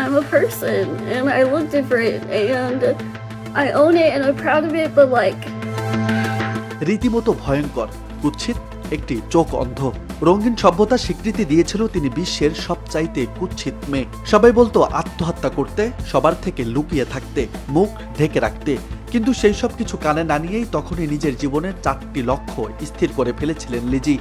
I'm a person and I look different and I own it and I'm proud of it, but like, রীতিমতো ভয়ঙ্কর কুৎসিত একটি চোখ অন্ধ। রঙিন সভ্যতা স্বীকৃতি দিয়েছিল তিনি বিশ্বের সবচাইতে কুৎসিত মেয়ে। সবাই বলতো আত্মহত্যা করতে সবার থেকে লুকিয়ে থাকতে মুখ ঢেকে রাখতে। কিন্তু সেই সব কিছু কানে না নিয়েই তখনই নিজের জীবনের চারটি লক্ষ্য স্থির করে ফেলেছিলেন লিজি।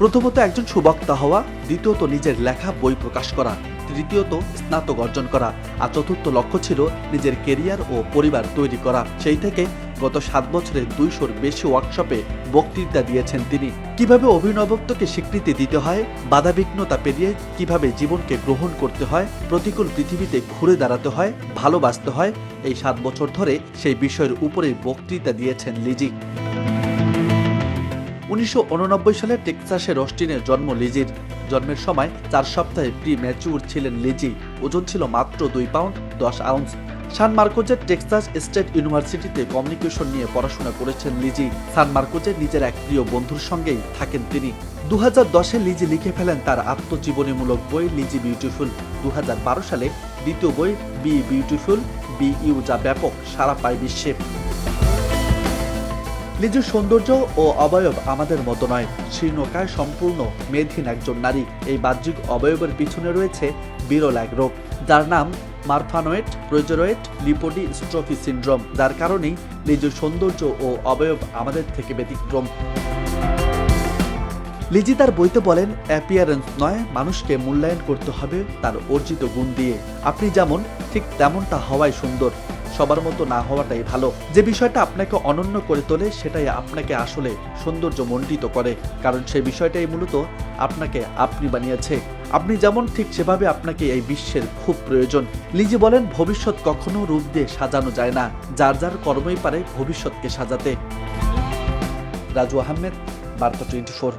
প্রথমত একজন সুবক্তা হওয়া, দ্বিতীয়ত নিজের লেখা, বই প্রকাশ করা, তৃতীয়ত স্নাতক অর্জন করা, আর চতুর্থ লক্ষ্য ছিল নিজের কেরিয়ার ও পরিবার তৈরি করা। সেই থেকে গত সাত বছরে দুইশোর বেশি ওয়ার্কশপে বক্তৃতা দিয়েছেন তিনি। কীভাবে অভিনবত্বকে স্বীকৃতি দিতে হয়, বাধাবিঘ্নতা পেরিয়ে কীভাবে জীবনকে গ্রহণ করতে হয়, প্রতিকূল পৃথিবীতে ঘুরে দাঁড়াতে হয়, ভালোবাসতে হয়, এই সাত বছর ধরে সেই বিষয়ের উপরে বক্তৃতা দিয়েছেন লিজি। উনিশশো উননব্বই সালে টেক্সাসের অস্টিনে জন্ম লিজির। জন্মের সময় চার সপ্তাহে প্রি ম্যাচিউর ছিলেন লিজি। ওজন ছিল মাত্র দুই পাউন্ড দশ আউন্স সান মার্কোজের টেক্সাস স্টেট ইউনিভার্সিটিতে কমিউনিকেশন নিয়ে পড়াশোনা করেছেন লিজি। সান মার্কোজের নিজের এক প্রিয় বন্ধুর সঙ্গেই থাকেন তিনি। দু হাজার দশে লিজি লিখে ফেলেন তার আত্মজীবনীমূলক বই লিজি বিউটিফুল। দু হাজার বারো সালে দ্বিতীয় বই বি বিউটিফুল, বি ইউ যা ব্যাপক, সারা পায় বিশ্বে। নিজের সৌন্দর্য ও অবয়ব আমাদের মতো নয়। শীর্ণকায় সম্পূর্ণ, মেধহীন একজন নারী। এই বাহ্যিক অবয়বের পিছনে রয়েছে বিরল এক রোগ যার নাম মারফানোয়েট প্রোজেরোয়েট লিপোডি স্ট্রফি সিন্ড্রোম, যার কারণেই নিজের সৌন্দর্য ও অবয়ব আমাদের থেকে ব্যতিক্রম। লিজি তার বইতে বলেন, অ্যাপিয়ারেন্স নয়, মানুষকে মূল্যায়ন করতে হবে তার অর্জিত গুণ দিয়ে। আপনি যেমন, ঠিক তেমনটা হওয়াই সুন্দর। সবার মতো না হওয়াটাই ভালো। যে বিষয়টা আপনাকে অনন্য করে তোলে, সেটাই আপনাকে আসলে সৌন্দর্য মণ্ডিত করে। কারণ সেই বিষয়টাই মূলত আপনাকে আপনি বানিয়েছে। আপনি যেমন ঠিক সেভাবে আপনাকে এই বিশ্বের খুব প্রয়োজন। লিজি বলেন, ভবিষ্যৎ কখনো রূপ দিয়ে সাজানো যায় না। যার যার কর্মই পারে ভবিষ্যৎকে সাজাতে। রাজু আহমেদ, বার্তা টোয়েন্টি ফোর।